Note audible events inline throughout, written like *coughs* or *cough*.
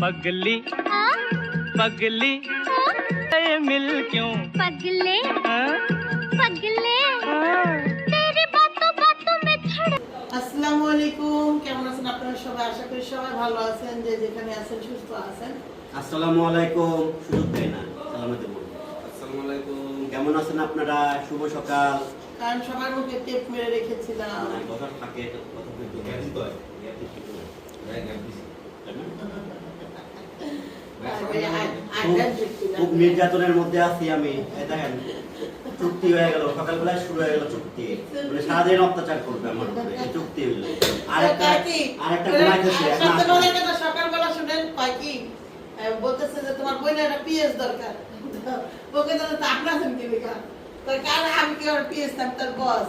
पगली हाँ पगली हाँ ये मिल क्यों पगले हाँ? पगले हाँ। तेरी बातों बातों में छड़ আসসালামু আলাইকুম কেমন আছেন আপনারা সবাই আশা করি সবাই ভালো আছেন যে যেখানে আছেন সুস্থ আছেন আসসালামু আলাইকুম সুযোগ দেয় না সালামতে বলুন আসসালামু আলাইকুম কেমন আছেন আপনারা শুভ সকাল কারণ সবার মুখে টেপ মেরে রেখেছিলাম কথা থাকে কথা বলতে খুব- নির্যাতনের মধ্যে আছি আমি। দেখেন চুক্তি হয়ে গেল সকালবেলায় শুরু হয়ে গেল চুক্তি। মানে সারাদিন অত্যাচার করবে আমার উপরে চুক্তি হইল আরেকটা আরেকটা ঘুমাইতেছে সকালবেলা শুনেন কয় কি? বলতেছে যে তোমার বোনের একটা পিএস দরকার। ওকে তো আপনার কি লেখা তার কারণ আমি কি আমার পিএস নাম তার বস।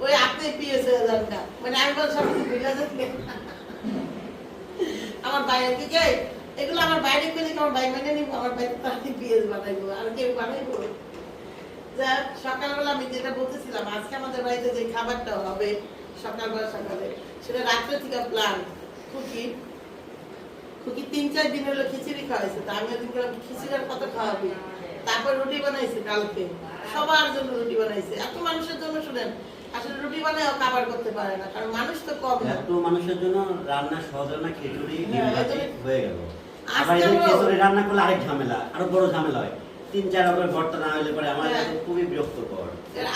ওই আপনি পিএস হয়ে দরকার মানে আমি বল সব কিছু যাচ্ছে আমার বাইরে থেকে এগুলো আমার বাইরে করে আমার ভাই মানে নিব, আমার বাইরে তাড়াতাড়ি পিএস বানাইবো আর কেউ বানাইবো যা সকালবেলা আমি যেটা বলতেছিলাম, আজকে আমাদের বাড়িতে যে খাবারটা হবে, সকালবেলা সকালে, সেটা রাত্রে থেকে প্ল্যান খুকি খুকি তিন, চার দিন হলো খিচুড়ি খাওয়াইছে, তা আমি ওদিন খিচুড়ি আর কত খাওয়াবি। তারপর রুটি বানাইছে কালকে। সবার জন্য রুটি বানাইছে। এত মানুষের জন্য শুনেন আসলে রুটি বানায়ও খাবার করতে পারে না কারণ মানুষ তো কম এত মানুষের জন্য রান্না সহজ রান্না খিচুড়ি হ্যাঁ, হয়ে গেল। আজকে আবার এই খিচুড়ি রান্না করলে আরেক ঝামেলা আরও বড় ঝামেলা হয়। তিন চার রকমের ভর্তা না হলে পরে আমার হ্যাঁ। কাছে খুবই বিরক্তকর।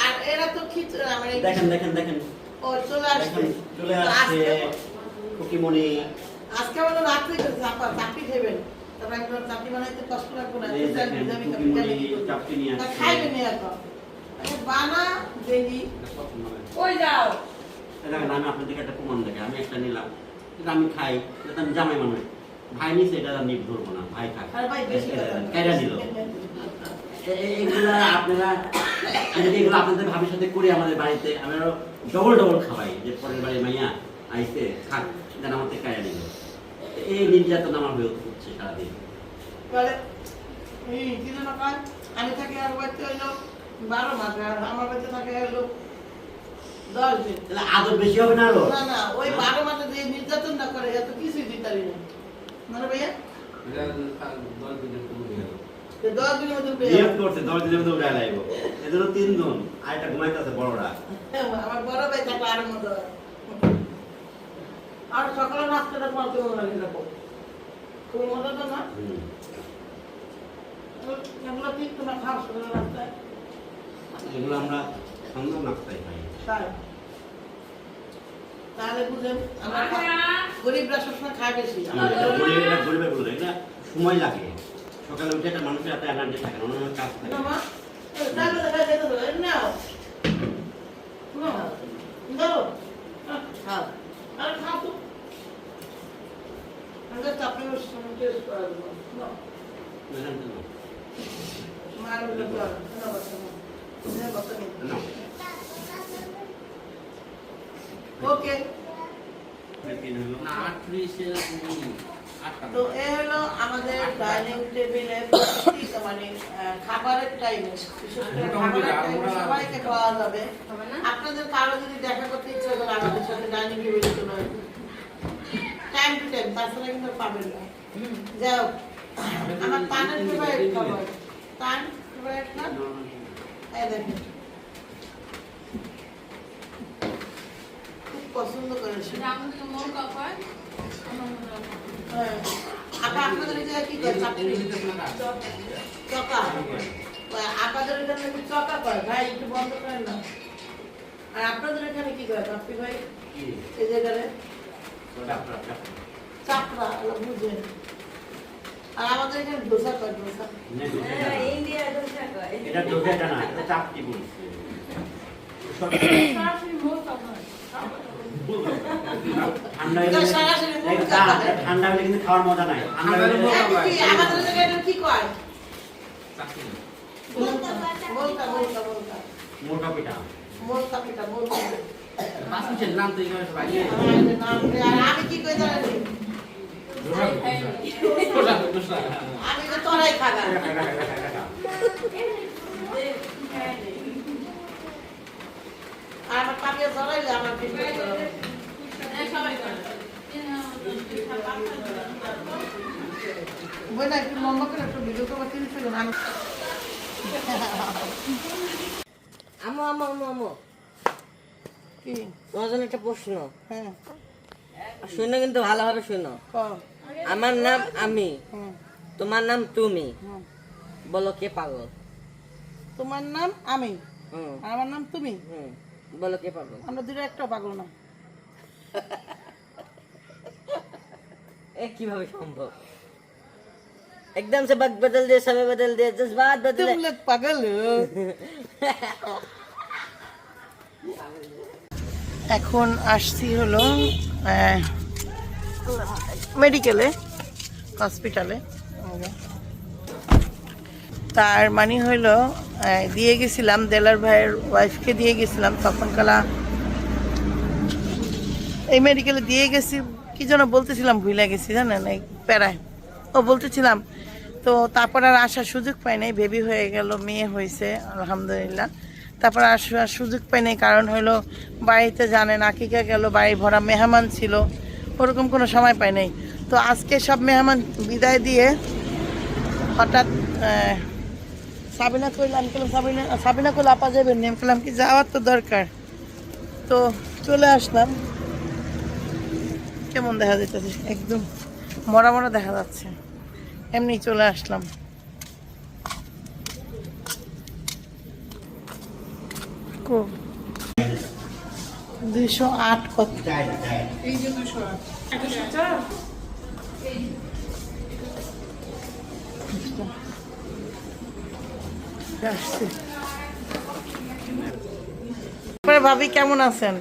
আর এরা তো খিচুড়ি আমার এই- দেখেন দেখেন দেখেন। ও চলে আসছে। চলে আসছে কুকিমণি আজকে আমরা রাত্রে চাপা চাকরি খাবেন তারপর একবার চাকরি বানাইতে কষ্ট লাগবে না এই বিচার দেখেন, বিজাবি কুকিমনি খাবি, জানি কি করবি। চাপটি নিয়ে আসছে। খাইবে নি এখন? বানা দেখি ওই যাও? দেখেন আমি আপনাদেরকে একটা প্রমাণ দেখে। আমি একটা নিলাম। এটা আমি খাই এটা আমি জামাই মানুষ ভাই নিছে এটা আমি ধরবো না। ভাই খাই আর ভাই বেশি কথা কেডা দিল। এগুলো আপনারা আমি এগুলো আপনাদের ভাবির সাথে করি আমাদের বাড়িতে আমি আরও ডবল ডবল খাওয়াই। যে পরের বাড়ি মাইয়া আইসে খাক যেন আমার কায়া নিল এই নির্যাতন আমার হয়ে হচ্ছে সারাদিন। আমি থাকি আর বাড়িতে বারো মাস আর আমার বাড়িতে থাকে হইল দশ দিন। তাহলে আদর বেশি হবে না আরও? না না ওই বারো মাসে যে নির্যাতনটা করে এত কিছুই দিতারি না। মানে ভাইয়া? দশ দিনের পুরো গেল। দশ দিনের মধ্যে উঠে করছে দশ দিনের মধ্যে উঠে লাগবো এদেরও তিনজন আর একটা ঘুমাইতেছে বড়রা। আমার বড় ভাই থাকলে আরও মতো আর সকালে নাস্তাটা তোমার কেমন লাগে দেখো মজা তো না? এগুলো ঠিক তোমার খাও সকালে নাস্তায় এগুলো আমরা সন্ধ্যা নাস্তায় খাই তাই? তাহলে বুঝেন আমরা গরিবরা সবসময় খায় বেশি। গরিবের বলে এটা সময় লাগে। সকালে উঠে একটা মানুষের এত এনার্জি থাকে না অন্য কাজ থাকে। নাও। মার ওকে তো এ হলো আমাদের ডাইনিং টেবিলে মানে খাবারের টাইমে সবাইকে খাওয়া যাবে। আপনাদের কারও যদি দেখা করতে ইচ্ছা করে আমাদের সাথে ডাইনিং টেবিলে চলে টাইম টু টাইম তাছাড়া কিন্তু পাবেন না। যাও আমার তানের ফেভারিট খাবার। ফেভারিট না? খুব পছন্দ করে হ্যাঁ। আপা আপনাদের এই কি করে? চকা। আপনাদের এখানে নাকি চকা করে? ভাই একটু বন্ধ করেন না। আর আপনাদের এখানে কি করে কাপ্পি ভাই? এই জায়গায়? ওটা আপনার, আপনার। চাকরা ওরা বুঝেন আর আমাদের এখানে দোসা এটা না। এটা দোসা না, এটা চাপটি বলছে। ঠান্ডা হলে- কিন্তু খাওয়ার মজা নাই। কি কয়? মোটা পিঠা। পিঠা নাম তো আর আমি কি কই আমি তো তোরাই আমার পাপিয়া আমার একটু লম্বা করে একটু ভিডিও করব তিরিশ আমি আমো আমো। আমো আমো কি? তোমার জন্য একটা প্রশ্ন। হ্যাঁ। শুনো কিন্তু ভালোভাবে শুনো ক? আমার নাম আমি হুম তোমার নাম তুমি হুম বলো কে পাগল তোমার নাম আমি হুম আর আমার নাম তুমি হুম বলো কে পাগল আমরা দুটো একটা পাগল না এ কিভাবে সম্ভব एकदम से वक्त बदल दे समय बदल दे जज्बात बदले तुम लोग पागल हो এখন আসছি হলো মেডিকেলে, হসপিটালে। তার মানে হলো দিয়ে গেছিলাম, দেলার ভাইয়ের ওয়াইফকে দিয়ে গেছিলাম, তখন কালা এই মেডিকেলে দিয়ে গেছি, কি যেন বলতেছিলাম ভুলে গেছি, জানেন, এই প্যারায়। ও বলতেছিলাম, তো তারপর আর আসার সুযোগ পাই নাই, বেবি হয়ে গেল, মেয়ে হয়েছে আলহামদুলিল্লাহ। তারপর আসার সুযোগ পাই নাই, কারণ হলো বাড়িতে জানেন আকিকা গেল, বাড়ি ভরা মেহমান ছিল। ওরকম কোনো সময় পাই নাই। তো আজকে সব মেহমান বিদায় দিয়ে হঠাৎ সাবিনা কইলাম আমি সাবিনা সাবিনা কইলে, আপা যাবেন? আমি বললাম কি যাওয়ার তো দরকার। তো চলে আসলাম। কেমন দেখা যাইতেছে? একদম মরা মরা দেখা যাচ্ছে। এমনি চলে আসলাম কো দুইশো আট কত? আসছে। ভাবি কেমন আছেন?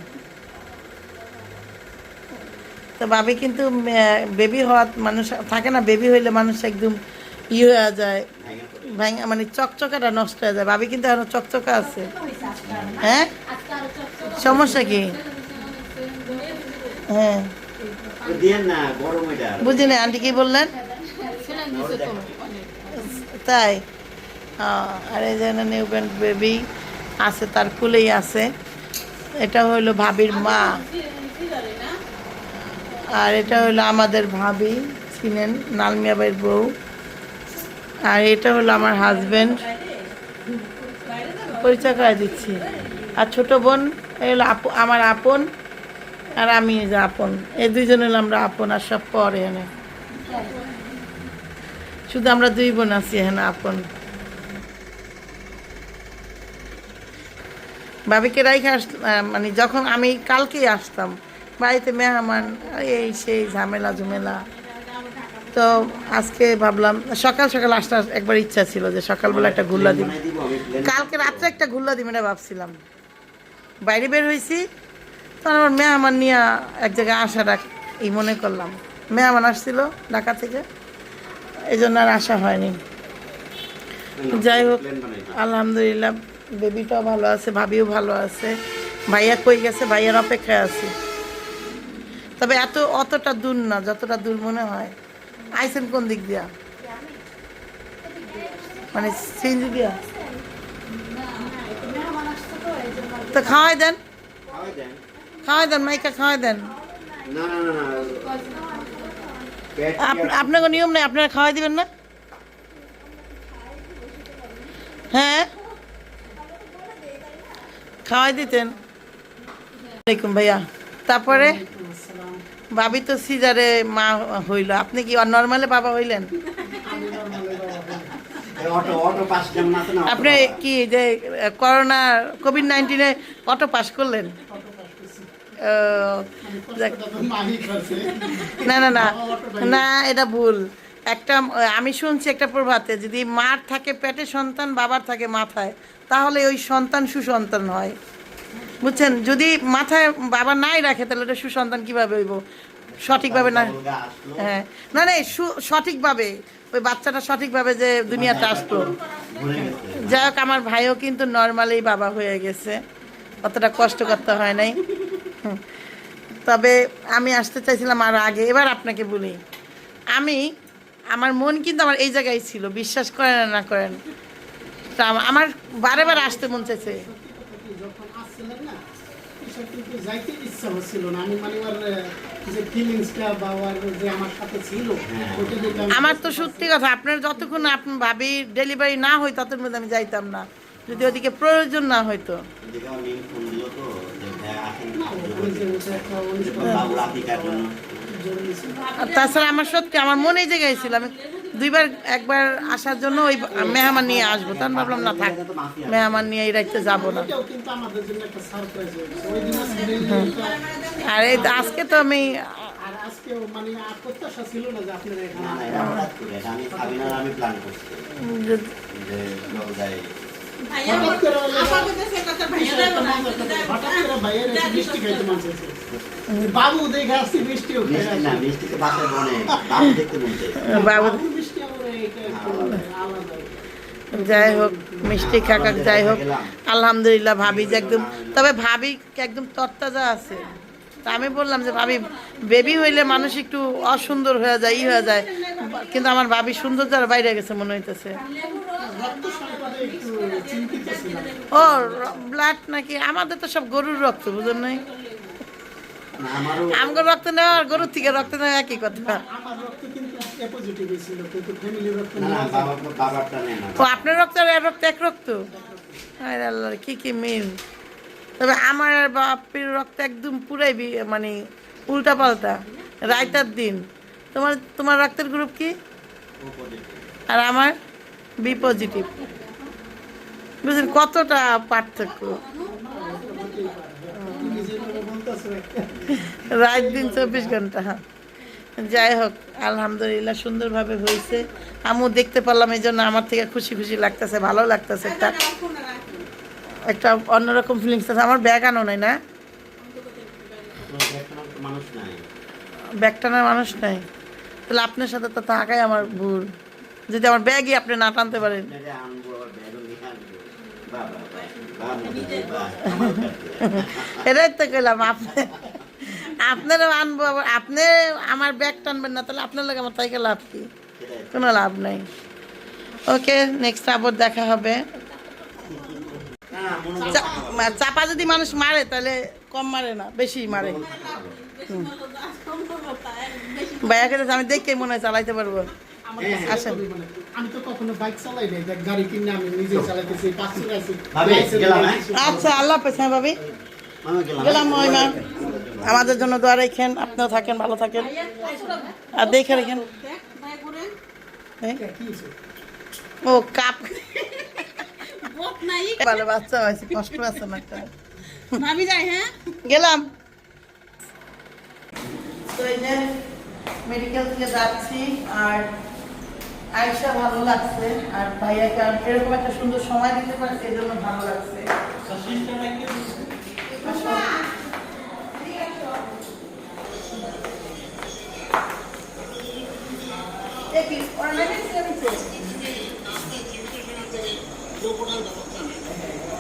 তো ভাবি কিন্তু বেবি হওয়ার মানুষ, থাকে না, বেবি হইলে মানুষ একদম ই হয়ে যায়। মানে চকচকাটা নষ্ট হয়ে যায়। ভাবি কিন্তু আরও চকচকা আছে। হ্যাঁ? সমস্যা কি? হ্যাঁ। বুঝি না আন্টি কি বললেন? তাই? আর এই যে নিউ বেবি আছে তার কুলেই আছে। এটা হইল ভাবির মা। আর এটা হলো আমাদের ভাবি ছিলেন নালমিয়া বউ। আর এটা হলো আমার হাজবেন্ড পরিচয় করে দিচ্ছি। আর ছোট বোন এই হলো আপু আমার আপন। আর আমি আপন। এই দুইজন হলো আমরা আপন আর সব পরে এনে। শুধু আমরা দুই বোন আছি এখানে আপন। ভাবিকে রাইখে আস মানে যখন আমি কালকেই আসতাম, বাড়িতে মেহমান, এই সেই ঝামেলা ঝুমেলা। তো আজকে ভাবলাম, সকাল সকাল আসতে একবার ইচ্ছা ছিল যে সকালবেলা একটা ঘুল্লা দিব কালকে রাত্রে একটা ঘুল্লা দিব না ভাবছিলাম। বাইরে বের হয়েছি তখন আমার মেহমান নিয়ে এক জায়গায় আসা ডাক এই মনে করলাম। মেহমান আসছিল ঢাকা থেকে। এই জন্য আর আসা হয়নি। যাই হোক, আলহামদুলিল্লাহ, বেবিটাও ভালো আছে, ভাবিও ভালো আছে। ভাইয়া কই গেছে? ভাইয়ার অপেক্ষায় আছি। তবে এত, অতটা দূর না, যতটা দূর মনে হয়। আইসেন কোন দিক দিয়া? মানে সিঞ্জি দিয়া? তো খাওয়াই দেন। খাওয়াই দেন মাইকা খাওয়াই দেন। আপনাকে নিয়ম নেই আপনারা খাওয়াই দিবেন না? হ্যাঁ? খাওয়াই দিতেন। আলাইকুম ভাইয়া। তারপরে? ভাবি তো সিজারে মা হইল। আপনি কি নর্মালে বাবা হইলেন? আপনি কি যে করোনা কোভিড নাইন্টিনে অটো পাস করলেন। না না না না এটা ভুল। একটা আমি শুনছি একটা প্রভাতে যদি মার থাকে পেটে সন্তান বাবার থাকে মাথায় তাহলে ওই সন্তান সুসন্তান হয়। বুঝছেন? যদি মাথায় বাবা নাই রাখে তাহলে ওটা সুসন্তান কীভাবে হইব? সঠিকভাবে না হ্যাঁ। না না সু- সঠিকভাবে ওই বাচ্চাটা সঠিকভাবে যে দুনিয়াতে গেছে। যাই হোক আমার ভাইও কিন্তু নর্মালি বাবা হয়ে গেছে। অতটা কষ্ট করতে হয় নাই। তবে আমি আসতে চাইছিলাম আর আগে। এবার আপনাকে বলি, আমি, আমার মন কিন্তু আমার এই জায়গায় ছিল, বিশ্বাস করেন না করেন। তা আমার বারে বারে আসতে মন চাইছে। আমার আমার তো সত্যি কথা, আপনার যতক্ষণ আপনি ভাবি ডেলিভারি না হয়, ততক্ষণ আমি যাইতাম না। যদি ওদিকে প্রয়োজন না হইতো। আর তাছাড়া আমার সত্যি আমার মনে জায়গায় ছিল। আমি দুইবার একবার আসার জন্য ওই মেহমান নিয়ে আসব। তখন ভাবলাম না থাক মেহমান নিয়ে এই রাখতে যাব না। আর এই আজকে তো আমি মানে আমি প্ল্যান করছি। যে লোক যায় হঠাৎ করে হলো হঠাৎ করে ভাইয়ের এসে মিষ্টি খাইতে মন চাইছে। বাবু দেখে আসছি মিষ্টিও না আসছি। বাসায় বনে বাবু দেখতে বলতে বাবু বাবুর মিষ্টি আমার এটা একটু আলাদা যাই হোক মিষ্টি খাকাক যাই হোক আলহামদুলিল্লাহ ভাবি যে একদম তবে ভাবি একদম তরতাজা আছে। তা আমি বললাম যে ভাবি বেবি হইলে মানুষ একটু অসুন্দর হয়ে যায় ই হয়ে যায়। কিন্তু আমার ভাবি সৌন্দর্যের বাইরে গেছে মনে হইতেছে। ও ব্লাড নাকি? আমাদের তো সব গরুর রক্ত বুঝলেন নাই? না, আমারও আমগর রক্ত নেওয়া আর গরুর থেকে রক্ত নেওয়া একই কথা। আমার ও আপনার রক্ত আর এর রক্ত এক রক্ত? আরে আল্লাহ কি কি মিল। তবে আমার আর বাপির রক্ত একদম পুরাই বি- মানে উল্টা পাল্টা রায়তার দিন। তোমার তোমার রক্তের গ্রুপ কি? আর আমার? বি পজিটিভ বুঝলেন, কতটা পার্থক্য? রাত দিন চব্বিশ ঘণ্টা। যাই হোক, আলহামদুলিল্লাহ সুন্দরভাবে হয়েছে। আমিও দেখতে পারলাম, এই জন্য আমার থেকে খুশি খুশি লাগতেছে, ভালো লাগতেছে একটা। একটা অন্যরকম ফিলিংস আছে। আমার ব্যাগ আনো নাই না? মানুষ নাই ব্যাগ টানার মানুষ নাই। তাহলে আপনার সাথে তো থাকাই আমার ভুল। যদি আমার ব্যাগই আপনি না টানতে পারেন। *laughs* এটাই তো কইলাম আপনি আপনারও আনব আবার আপনি আমার ব্যাগ টানবেন না তাহলে আপনার লাগে আমার তাইকে লাভ কি? কোনো লাভ নাই। ওকে নেক্সট আবার দেখা হবে। চাপা যদি মানুষ মারে তাহলে কম মারে না বেশি মারে। ভাইয়া কাছে আমি দেখে মনে হয় চালাইতে পারব। আসেন। আমি তো কখনো বাইক চালাই নাই গাড়ি কিনে আমি নিজে চালাইতেছি পাঁচ চালাইছি ভাবি, গেলাম, হ্যাঁ? আচ্ছা আল্লাহ হাফেজ হ্যাঁ ভাবি? গেলাম। গেলাম মহিমা আমাদের জন্য দোয়া রেখেন আপনিও থাকেন ভালো থাকেন। আর দেখে রেখেন? ও কাপ। ভালো বাচ্চা হয়েছে কষ্ট আছে না একটা। ভাবি হ্যাঁ? গেলাম। তো এই যে মেডিকেল থেকে যাচ্ছি আর আয়সা ভালো লাগছে আর ভাইয়াকে আর এরকম একটা সুন্দর সময় দিতে পারছে এই জন্য ভালো লাগছে। দিচ্ছে?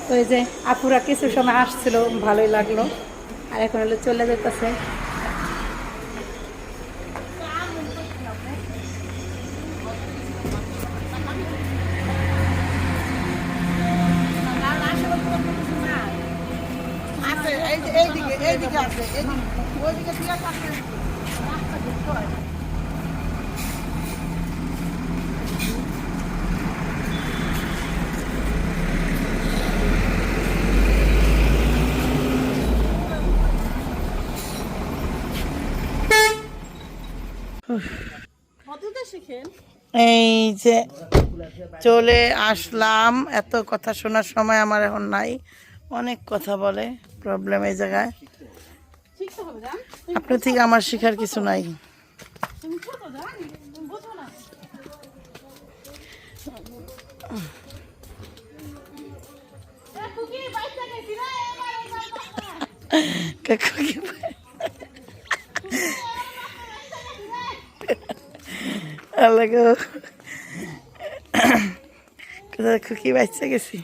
তো এই যে আপুরা কিছু সময় আসছিল ভালোই লাগল। আর এখন হলো চলে যেতেছে আছে এই যে এইদিকে এইদিকে আছে এইদিকে ওইদিকে ঠিক আছে আছে। রাস্তা ঢুকতে হয়। এই যে চলে আসলাম। এত কথা শোনার সময় আমার এখন নাই। অনেক কথা বলে প্রবলেম এই জায়গায়। আপনার থেকে আমার শেখার কিছু নাই। কাকু কি আল্লাহ *coughs* খুকি বাচ্চা গেছি?